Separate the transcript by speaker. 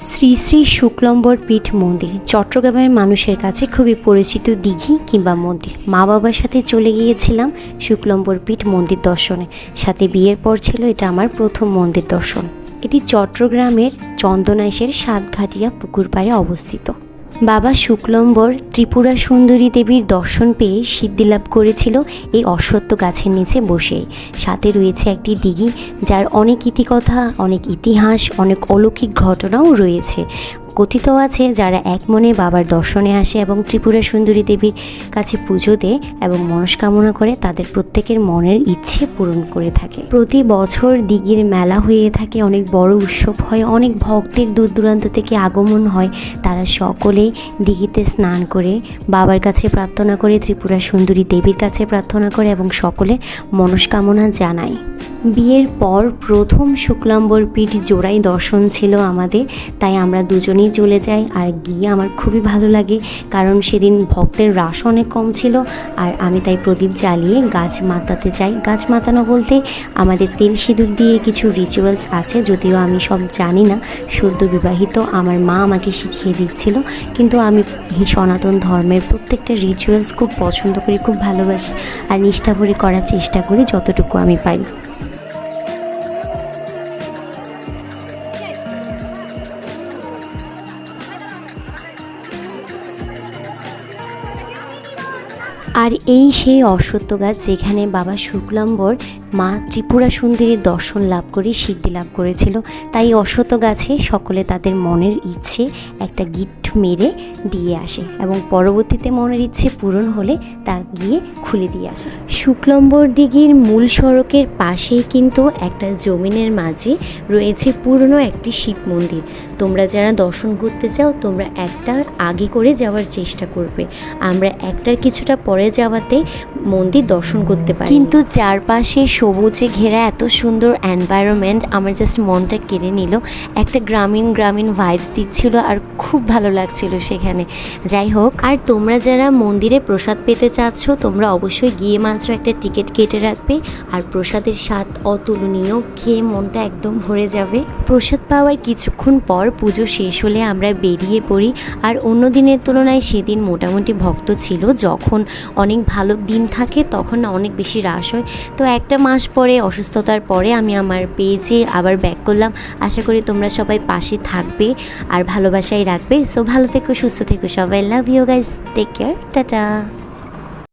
Speaker 1: শ্রী শ্রী শুক্লম্বর পীঠ মন্দির। চট্টগ্রামের মানুষের কাছে খুবই পরিচিত দিঘি কিংবা মন্দির। মা বাবার সাথে চলে গিয়েছিলাম শুক্লম্বর পীঠ মন্দির দর্শনে। সাথে বিয়ের পর ছিল এটা আমার প্রথম মন্দির দর্শন। এটি চট্টগ্রামের চন্দনাইশের সাতঘাটিয়া পুকুর পাড়ে অবস্থিত। বাবা শুক্লম্বর ত্রিপুরা সুন্দরী দেবীর দর্শন পেয়ে সিদ্ধিলাভ করেছিল এই অশ্বত্থ গাছের নিচে বসে। সাথে রয়েছে একটি দিঘি, যার অনেক ইতিকথা, অনেক ইতিহাস, অনেক অলৌকিক ঘটনাও রয়েছে। কথিত আছে যারা এক মনে বাবার দর্শনে আসে এবং ত্রিপুরা সুন্দরী দেবীর কাছে পুজো দেয় এবং মনস্কামনা করে তাদের প্রত্যেকের মনের ইচ্ছে পূরণ করে থাকে। প্রতি বছর দিঘির মেলা হয়ে থাকে, অনেক বড় উৎসব হয়, অনেক ভক্তের দূর দূরান্ত থেকে আগমন হয়। তারা সকলেই দিঘিতে স্নান করে, বাবার কাছে প্রার্থনা করে, ত্রিপুরা সুন্দরী দেবীর কাছে প্রার্থনা করে এবং সকলে মনস্কামনা জানায়। বিয়ের পর প্রথম শুক্লাম্বর পীঠ জোড়াই দর্শন ছিল আমাদের, তাই আমরা দুজনেই চলে যাই আর গিয়ে আমার খুবই ভালো লাগে কারণ সেদিন ভক্তের রাশ অনেক কম ছিল আর আমি তাই প্রদীপ জ্বালিয়ে গাছ মাতাতে চাই গাছ মাতানো বলতে আমাদের তেল সিঁদুর দিয়ে কিছু রিচুয়ালস আছে যদিও আমি সব জানি না। সদ্য বিবাহিত আমার মা আমাকে শিখিয়ে দিচ্ছিল কিন্তু আমি সনাতন ধর্মের প্রত্যেকটা রিচুয়ালস খুব পছন্দ করি, খুব ভালোবাসি আর নিষ্ঠা ভরে করার চেষ্টা করি যতটুকু আমি পারি আর এই সেই অশ্বত্থ গাছ যেখানে বাবা শুক্লাম্বর মা ত্রিপুরা সুন্দরীর দর্শন লাভ করে, সিদ্ধি লাভ করেছিল। তাই অশ্বত্থ গাছে সকলে তাদের মনের ইচ্ছে একটা গিফট মেরে দিয়ে আসে এবং পরবর্তীতে মনের ইচ্ছে পূরণ হলে তা গিয়ে খুলে দিয়ে আসে। শুক্লম্বর দিঘির মূল সড়কের পাশেই কিন্তু একটা জমিনের মাঝে রয়েছে পুরনো একটি শিব মন্দির। তোমরা যারা দর্শন করতে চাও, তোমরা একটার আগে করে যাওয়ার চেষ্টা করবে। আমরা একটার কিছুটা পরে যাওয়াতে মন্দির দর্শন করতে পারি। কিন্তু চারপাশে সবুজে ঘেরা এত সুন্দর এনভায়রনমেন্ট আমার জাস্ট মনটা কেড়ে নিল। একটা গ্রামীণ গ্রামীণ ভাইবস দিচ্ছিল আর খুব ভালো লাগছিল সেখানে। যাই হোক, আর তোমরা যারা মন্দিরে প্রসাদ পেতে চাচ্ছ, তোমরা অবশ্যই গিয়ে মাত্র একটা টিকিট কেটে রাখবে আর প্রসাদের স্বাদ অতুলনীয় খেয়ে মনটা একদম ভরে যাবে। প্রসাদ পাওয়ার কিছুক্ষণ পর পুজো শেষ হলে আমরা বেরিয়ে পড়ি। আর অন্য দিনের তুলনায় সেদিন মোটামুটি ভক্ত ছিল যখন অনেক ভালো দিন থাকে, তখন না অনেক বেশি হ্রাস হয়। তো একটা মাস পরে, অসুস্থতার পরে আমি আমার পেজে আবার ব্যাক করলাম। আশা করি তোমরা সবাই পাশে থাকবে আর ভালোবাসাই রাখবে। সো ভালো থেকো, সুস্থ থেকো সবাই। Love you guys take care tata